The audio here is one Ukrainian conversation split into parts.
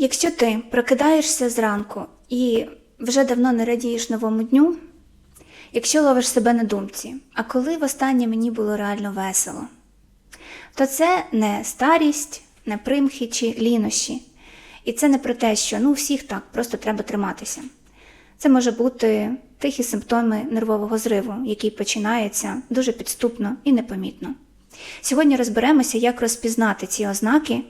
Якщо ти прокидаєшся зранку і вже давно не радієш новому дню, якщо ловиш себе на думці, а коли востаннє мені було реально весело, то це не старість, не примхи чи лінощі. І це не про те, що ну всіх так, просто треба триматися. Це може бути тихі симптоми нервового зриву, який починається дуже підступно і непомітно. Сьогодні розберемося, як розпізнати ці ознаки,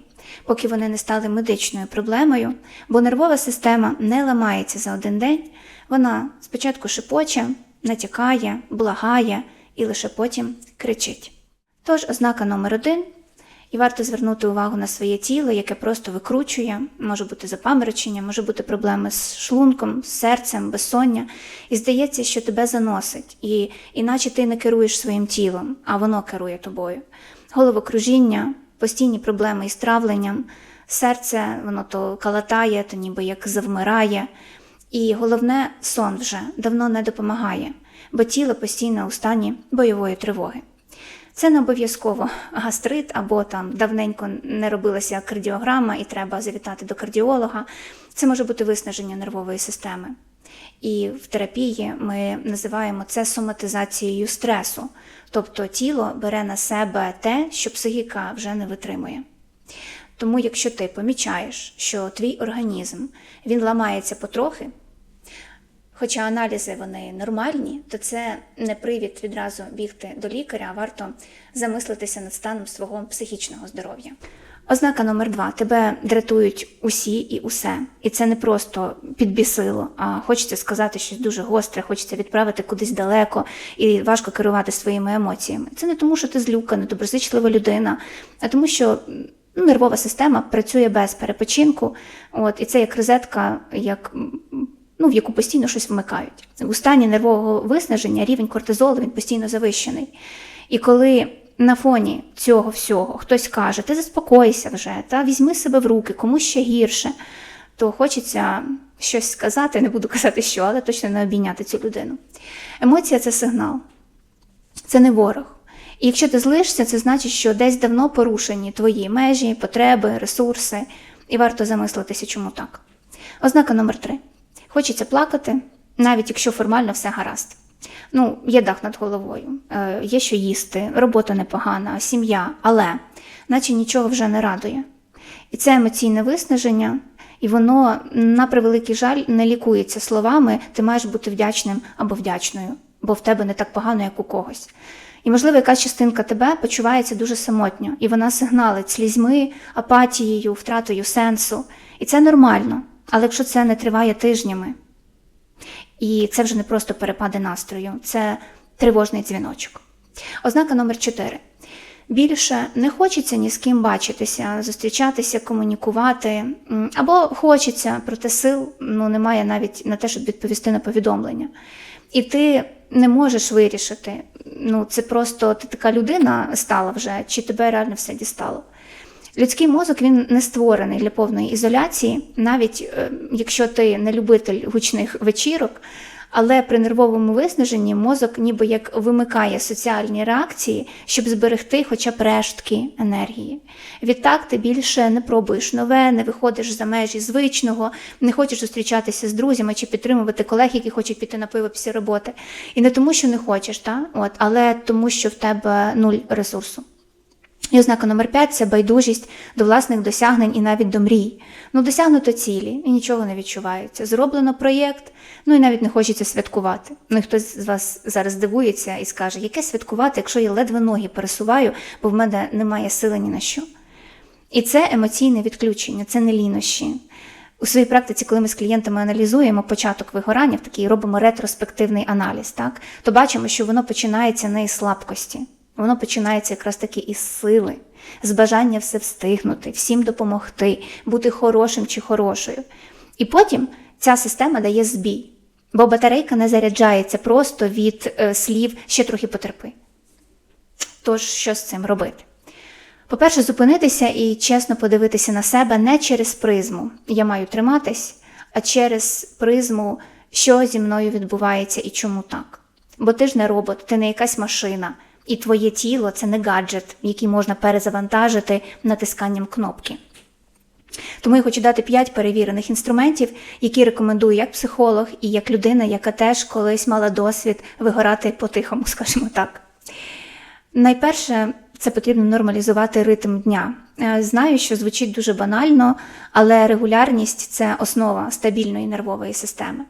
поки вони не стали медичною проблемою, бо нервова система не ламається за один день, вона спочатку шепоче, натякає, благає і лише потім кричить. Тож ознака номер один, і варто звернути увагу на своє тіло, яке просто викручує, може бути запаморочення, може бути проблеми з шлунком, з серцем, безсоння. І здається, що тебе заносить, і іначе ти не керуєш своїм тілом, а воно керує тобою. Головокружіння, постійні проблеми із травленням, серце воно то калатає, то ніби як завмирає. І головне, сон вже давно не допомагає, бо тіло постійно у стані бойової тривоги. Це не обов'язково гастрит або там давненько не робилася кардіограма і треба завітати до кардіолога. Це може бути виснаження нервової системи. І в терапії ми називаємо це соматизацією стресу, тобто тіло бере на себе те, що психіка вже не витримує. Тому, якщо ти помічаєш, що твій організм він ламається потрохи, Хоча аналізи вони нормальні, то це не привід відразу бігти до лікаря, а варто замислитися над станом свого психічного здоров'я. Ознака номер два: тебе дратують усі і усе. І це не просто підбісило, а хочеться сказати щось дуже гостре, хочеться відправити кудись далеко і важко керувати своїми емоціями. Це не тому, що ти злюка, недоброзичлива людина, а тому, що ну, нервова система працює без перепочинку. От, і це як розетка, як ну, в яку постійно щось вмикають. У стані нервового виснаження рівень кортизолу він постійно завищений. І коли на фоні цього всього хтось каже, ти заспокойся вже, та візьми себе в руки, комусь ще гірше, то хочеться щось сказати, не буду казати що, але точно не обійняти цю людину. Емоція це сигнал, це не ворог. І якщо ти злишся, це значить, що десь давно порушені твої межі, потреби, ресурси, і варто замислитися, чому так. Ознака номер три. Хочеться плакати, навіть якщо формально все гаразд. Ну, є дах над головою, е, є що їсти, робота непогана, сім'я, але наче нічого вже не радує. І це емоційне виснаження, і воно, на превеликий жаль, не лікується словами, ти маєш бути вдячним або вдячною, бо в тебе не так погано, як у когось. І, можливо, якась частинка тебе почувається дуже самотньо, і вона сигналить слізьми, апатією, втратою сенсу. І це нормально. Але якщо це не триває тижнями, і це вже не просто перепади настрою, це тривожний дзвіночок. Ознака номер 4. Більше не хочеться ні з ким бачитися, зустрічатися, комунікувати, або хочеться, проте сил ну, немає навіть на те, щоб відповісти на повідомлення. І ти не можеш вирішити, ну це просто ти така людина стала вже, чи тебе реально все дістало. Людський мозок він не створений для повної ізоляції, навіть е, якщо ти не любитель гучних вечірок, але при нервовому виснаженні мозок ніби як вимикає соціальні реакції, щоб зберегти хоча б рештки енергії. Відтак ти більше не пробуєш нове, не виходиш за межі звичного, не хочеш зустрічатися з друзями чи підтримувати колег, які хочуть піти на пиво після роботи. І не тому, що не хочеш, та? От, але тому, що в тебе нуль ресурсу. І ознака номер 5 це байдужість до власних досягнень і навіть до мрій. Ну, досягнуто цілі і нічого не відчувається. Зроблено проєкт, ну і навіть не хочеться святкувати. Ну і хтось з вас зараз дивується і скаже, яке святкувати, якщо я ледве ноги пересуваю, бо в мене немає сили ні на що. І це емоційне відключення, це не лінощі. У своїй практиці, коли ми з клієнтами аналізуємо початок вигорання, в такий робимо ретроспективний аналіз, так, то бачимо, що воно починається не із слабкості. Воно починається якраз таки із сили, з бажання все встигнути, всім допомогти, бути хорошим чи хорошою. І потім ця система дає збій, бо батарейка не заряджається просто від е, слів ще трохи потерпи. Тож, що з цим робити? По-перше, зупинитися і чесно подивитися на себе не через призму я маю триматись, а через призму, що зі мною відбувається і чому так. Бо ти ж не робот, ти не якась машина. І твоє тіло це не гаджет, який можна перезавантажити натисканням кнопки. Тому я хочу дати 5 перевірених інструментів, які рекомендую як психолог і як людина, яка теж колись мала досвід вигорати по-тихому, скажімо так. Найперше, це потрібно нормалізувати ритм дня. Е, Знаю, що звучить дуже банально, але регулярність це основа стабільної нервової системи.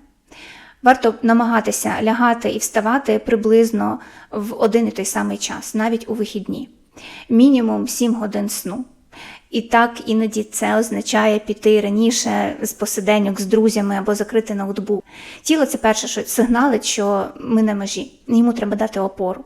Варто намагатися лягати і вставати приблизно в один і той самий час, навіть у вихідні, мінімум 7 годин сну. І так іноді це означає піти раніше з посиденьок з друзями або закрити ноутбук. Тіло це перше, що сигналить, що ми на межі, йому треба дати опору.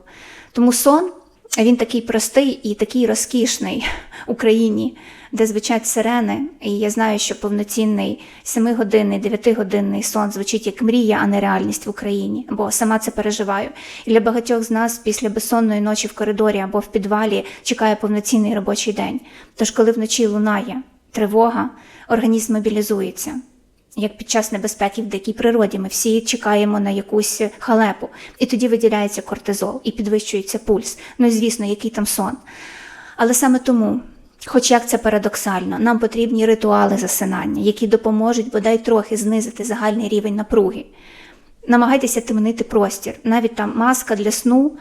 Тому сон він такий простий і такий розкішний Україні, де звучать сирени. І я знаю, що повноцінний 7-годинний, 9-годинний сон звучить як мрія, а не реальність в Україні, бо сама це переживаю. І для багатьох з нас після безсонної ночі в коридорі або в підвалі чекає повноцінний робочий день. Тож, коли вночі лунає тривога, організм мобілізується. Як під час небезпеки в дикій природі, ми всі чекаємо на якусь халепу, і тоді виділяється кортизол і підвищується пульс. Ну звісно, який там сон. Але саме тому, хоч як це парадоксально, нам потрібні ритуали засинання, які допоможуть бодай трохи знизити загальний рівень напруги. Намагайтеся темнити простір, навіть там маска для сну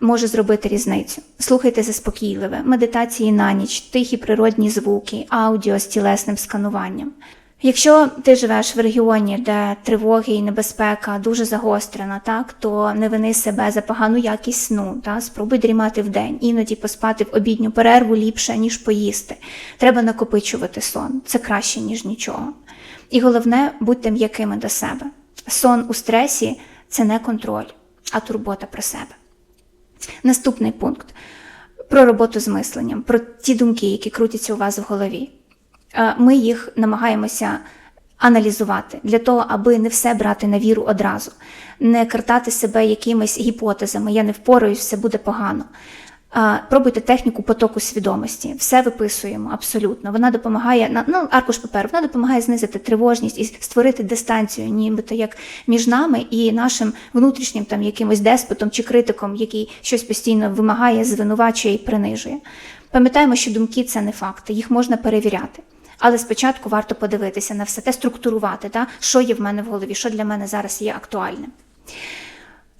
може зробити різницю. Слухайте заспокійливе, медитації на ніч, тихі природні звуки, аудіо з тілесним скануванням. Якщо ти живеш в регіоні, де тривоги і небезпека дуже загострена, так то не вини себе за погану якість сну, та спробуй дрімати вдень, іноді поспати в обідню перерву ліпше, ніж поїсти. Треба накопичувати сон, це краще, ніж нічого. І головне, будьте м'якими до себе. Сон у стресі це не контроль, а турбота про себе. Наступний пункт про роботу з мисленням, про ті думки, які крутяться у вас в голові. Е, Ми їх намагаємося аналізувати для того, аби не все брати на віру одразу, не картати себе якимись гіпотезами, я не впораюсь, все буде погано. Е, Пробуйте техніку потоку свідомості. Все виписуємо абсолютно. Вона допомагає ну, аркуш паперу, вона допомагає знизити тривожність і створити дистанцію, нібито як між нами і нашим внутрішнім там якимось деспотом чи критиком, який щось постійно вимагає, звинувачує і принижує. Пам'ятаємо, що думки це не факти, їх можна перевіряти. Але спочатку варто подивитися на все те, структурувати, та, що є в мене в голові, що для мене зараз є актуальним.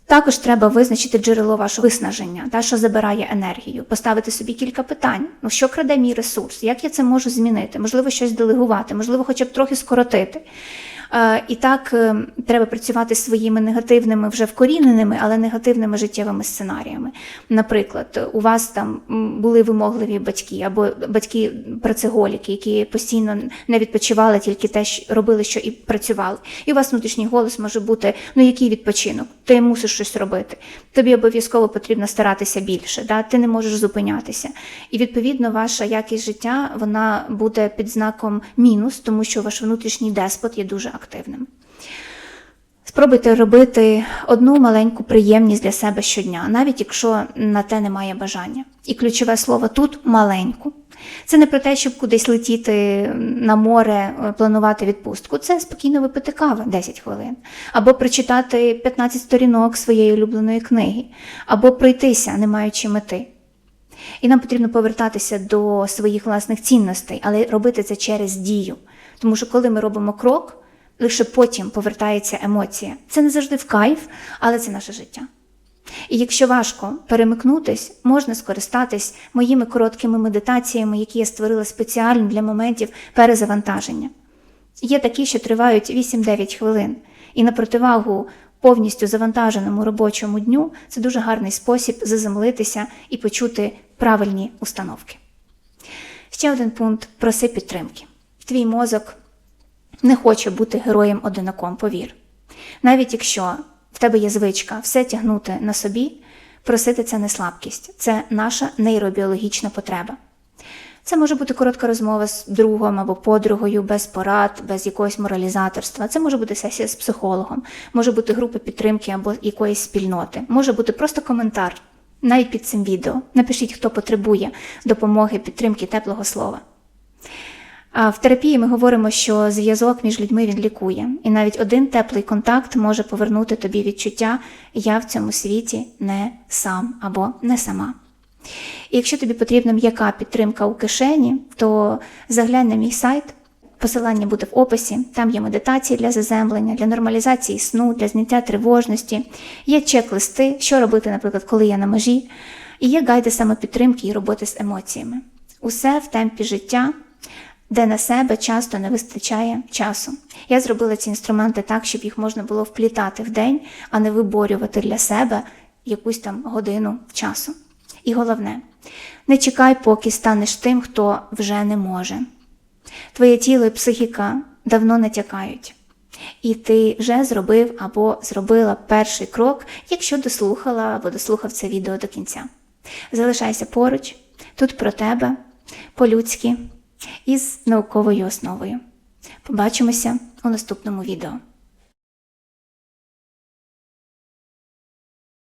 Також треба визначити джерело вашого виснаження, та, що забирає енергію, поставити собі кілька питань. Ну, що краде мій ресурс? Як я це можу змінити? Можливо, щось делегувати, можливо, хоча б трохи скоротити. Е, І так е, треба працювати своїми негативними, вже вкоріненими, але негативними життєвими сценаріями. Наприклад, у вас там були вимогливі батьки або батьки працеголіки, які постійно не відпочивали, тільки те, що робили, що і працювали. І у вас внутрішній голос може бути: ну який відпочинок? Ти мусиш щось робити. Тобі обов'язково потрібно старатися більше, да? ти не можеш зупинятися. І відповідно ваша якість життя вона буде під знаком мінус, тому що ваш внутрішній деспот є дуже активним. Спробуйте робити одну маленьку приємність для себе щодня, навіть якщо на те немає бажання. І ключове слово тут маленьку. Це не про те, щоб кудись летіти на море, планувати відпустку. Це спокійно випити кави 10 хвилин, або прочитати 15 сторінок своєї улюбленої книги, або пройтися, не маючи мети. І нам потрібно повертатися до своїх власних цінностей, але робити це через дію. Тому що коли ми робимо крок, лише потім повертається емоція. Це не завжди в кайф, але це наше життя. І якщо важко перемикнутись, можна скористатись моїми короткими медитаціями, які я створила спеціально для моментів перезавантаження. Є такі, що тривають 8-9 хвилин, і на противагу повністю завантаженому робочому дню це дуже гарний спосіб заземлитися і почути правильні установки. Ще один пункт проси підтримки. Твій мозок не хоче бути героєм одинаком, повір. Навіть якщо в тебе є звичка все тягнути на собі, просити це не слабкість, це наша нейробіологічна потреба. Це може бути коротка розмова з другом або подругою, без порад, без якогось моралізаторства. Це може бути сесія з психологом, може бути група підтримки або якоїсь спільноти, може бути просто коментар, навіть під цим відео. Напишіть, хто потребує допомоги, підтримки, теплого слова. В терапії ми говоримо, що зв'язок між людьми він лікує, і навіть один теплий контакт може повернути тобі відчуття я в цьому світі не сам або не сама. І якщо тобі потрібна м'яка підтримка у кишені, то заглянь на мій сайт, Посилання буде в описі. Там є медитації для заземлення, для нормалізації сну, для зняття тривожності. Є чек-листи, що робити, наприклад, коли я на межі. І є гайди самопідтримки і роботи з емоціями. Усе в темпі життя, де на себе часто не вистачає часу. Я зробила ці інструменти так, щоб їх можна було вплітати в день, а не виборювати для себе якусь там годину часу. І головне, не чекай, поки станеш тим, хто вже не може. Твоє тіло і психіка давно натякають. І ти вже зробив або зробила перший крок, якщо дослухала або дослухав це відео до кінця. Залишайся поруч, тут про тебе, по-людськи, із науковою основою. Побачимося у наступному відео.